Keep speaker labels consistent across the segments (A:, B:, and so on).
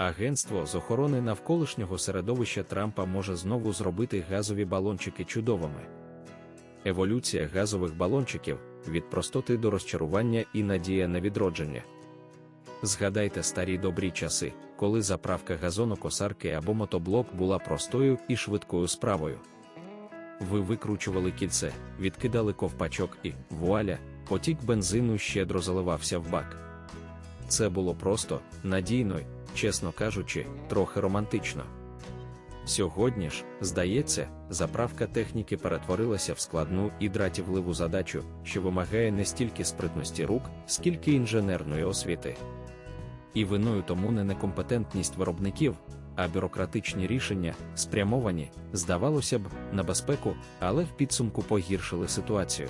A: Агентство з охорони навколишнього середовища Трампа може знову зробити газові балончики чудовими. Еволюція газових балончиків від простоти до розчарування і надія на відродження. Згадайте старі добрі часи, коли заправка газонокосарки або мотоблок була простою і швидкою справою. Ви викручували кільце, відкидали ковпачок і, вуаля, потік бензину щедро заливався в бак. Це було просто, надійно, чесно кажучи, трохи романтично. Сьогодні ж, здається, заправка техніки перетворилася в складну і дратівливу задачу, що вимагає не стільки спритності рук, скільки інженерної освіти. І виною тому не некомпетентність виробників, а бюрократичні рішення, спрямовані, здавалося б, на безпеку, але в підсумку погіршили ситуацію.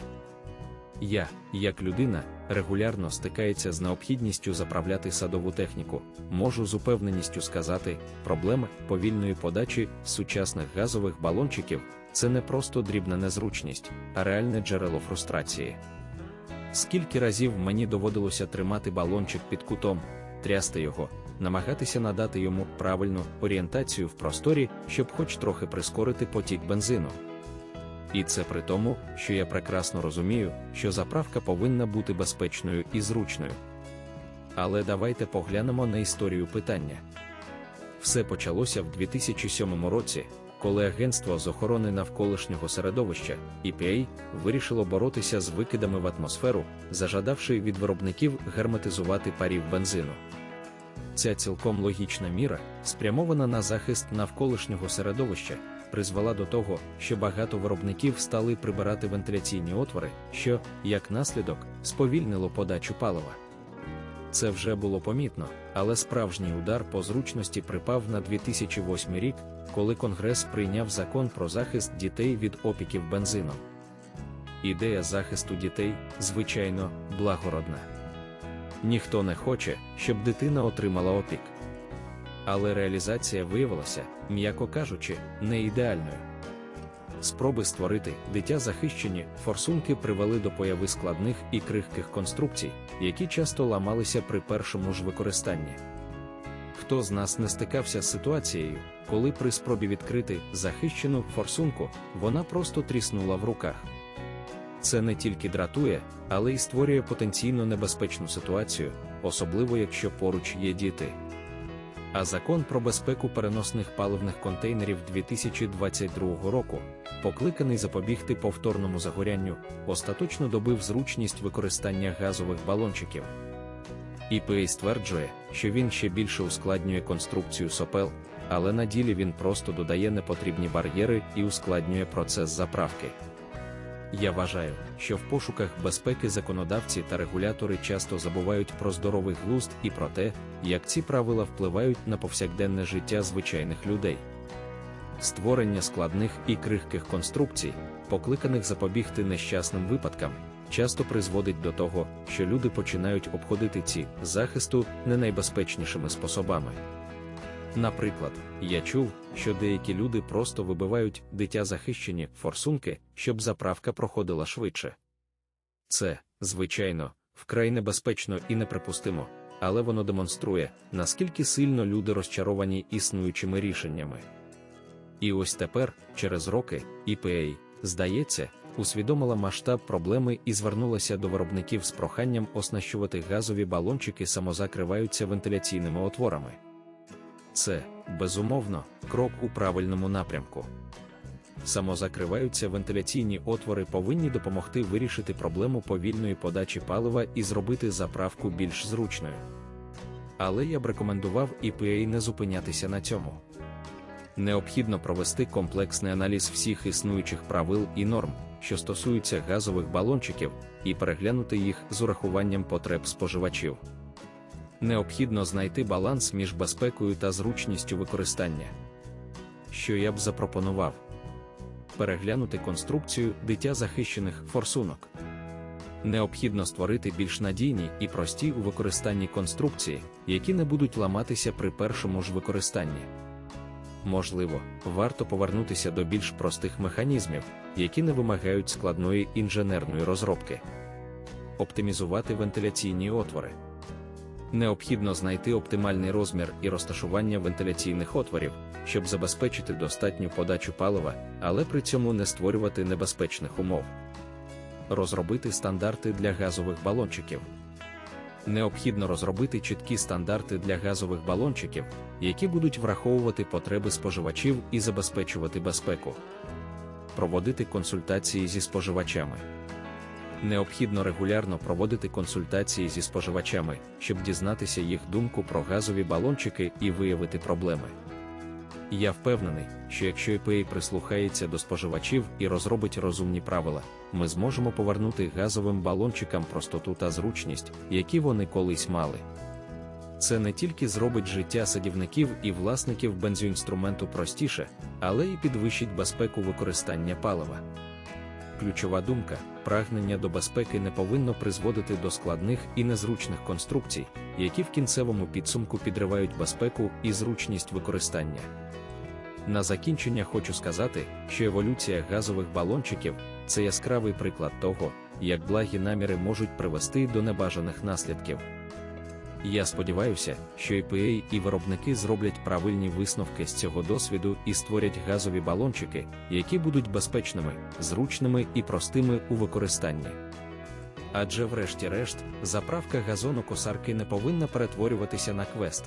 A: Я, як людина, регулярно стикається з необхідністю заправляти садову техніку, можу з упевненістю сказати, проблема повільної подачі сучасних газових балончиків це не просто дрібна незручність, а реальне джерело фрустрації. Скільки разів мені доводилося тримати балончик під кутом, трясти його, намагатися надати йому правильну орієнтацію в просторі, щоб хоч трохи прискорити потік бензину. І це при тому, що я прекрасно розумію, що заправка повинна бути безпечною і зручною. Але давайте поглянемо на історію питання. Все почалося в 2007 році, коли Агентство з охорони навколишнього середовища EPA вирішило боротися з викидами в атмосферу, зажадавши від виробників герметизувати парів бензину. Ця цілком логічна міра, спрямована на захист навколишнього середовища, призвела до того, що багато виробників стали прибирати вентиляційні отвори, що, як наслідок, сповільнило подачу палива. Це вже було помітно, але справжній удар по зручності припав на 2008 рік, коли Конгрес прийняв закон про захист дітей від опіків бензином. Ідея захисту дітей, звичайно, благородна. Ніхто не хоче, щоб дитина отримала опік. Але реалізація виявилася, м'яко кажучи, не ідеальною. Спроби створити дитя захищені форсунки привели до появи складних і крихких конструкцій, які часто ламалися при першому ж використанні. Хто з нас не стикався з ситуацією, коли при спробі відкрити захищену форсунку вона просто тріснула в руках? Це не тільки дратує, але й створює потенційно небезпечну ситуацію, особливо якщо поруч є діти. А закон про безпеку переносних паливних контейнерів 2022 року, покликаний запобігти повторному загорянню, остаточно добив зручність використання газових балончиків. EPA стверджує, що він ще більше ускладнює конструкцію сопел, але на ділі він просто додає непотрібні бар'єри і ускладнює процес заправки. Я вважаю, що в пошуках безпеки законодавці та регулятори часто забувають про здоровий глузд і про те, як ці правила впливають на повсякденне життя звичайних людей. Створення складних і крихких конструкцій, покликаних запобігти нещасним випадкам, часто призводить до того, що люди починають обходити ці захисту не найбезпечнішими способами. Наприклад, я чув, що деякі люди просто вибивають дитя захищені форсунки, щоб заправка проходила швидше. Це, звичайно, вкрай небезпечно і неприпустимо, але воно демонструє, наскільки сильно люди розчаровані існуючими рішеннями. І ось тепер, через роки, EPA, здається, усвідомила масштаб проблеми і звернулася до виробників з проханням оснащувати газові балончики самозакриваються вентиляційними отворами. Це, безумовно, крок у правильному напрямку. Самозакриваються вентиляційні отвори повинні допомогти вирішити проблему повільної подачі палива і зробити заправку більш зручною. Але я б рекомендував EPA не зупинятися на цьому. Необхідно провести комплексний аналіз всіх існуючих правил і норм, що стосуються газових балончиків, і переглянути їх з урахуванням потреб споживачів. Необхідно знайти баланс між безпекою та зручністю використання. Що я б запропонував? Переглянути конструкцію дитя захищених форсунок. Необхідно створити більш надійні і прості у використанні конструкції, які не будуть ламатися при першому ж використанні. Можливо, варто повернутися до більш простих механізмів, які не вимагають складної інженерної розробки, оптимізувати вентиляційні отвори Необхідно знайти оптимальний розмір і розташування вентиляційних отворів, щоб забезпечити достатню подачу палива, але при цьому не створювати небезпечних умов. Розробити стандарти для газових балончиків. Необхідно розробити чіткі стандарти для газових балончиків, які будуть враховувати потреби споживачів і забезпечувати безпеку. Проводити консультації зі споживачами. Необхідно регулярно проводити консультації зі споживачами, щоб дізнатися їх думку про газові балончики і виявити проблеми. Я впевнений, що якщо EPA прислухається до споживачів і розробить розумні правила, ми зможемо повернути газовим балончикам простоту та зручність, які вони колись мали. Це не тільки зробить життя садівників і власників бензоінструменту простіше, але й підвищить безпеку використання палива. Ключова думка: прагнення до безпеки не повинно призводити до складних і незручних конструкцій, які в кінцевому підсумку підривають безпеку і зручність використання. На закінчення хочу сказати, що еволюція газових балончиків це яскравий приклад того, як благі наміри можуть привести до небажаних наслідків. Я сподіваюся, що EPA і виробники зроблять правильні висновки з цього досвіду і створять газові балончики, які будуть безпечними, зручними і простими у використанні. Адже, врешті-решт, заправка газонокосарки не повинна перетворюватися на квест.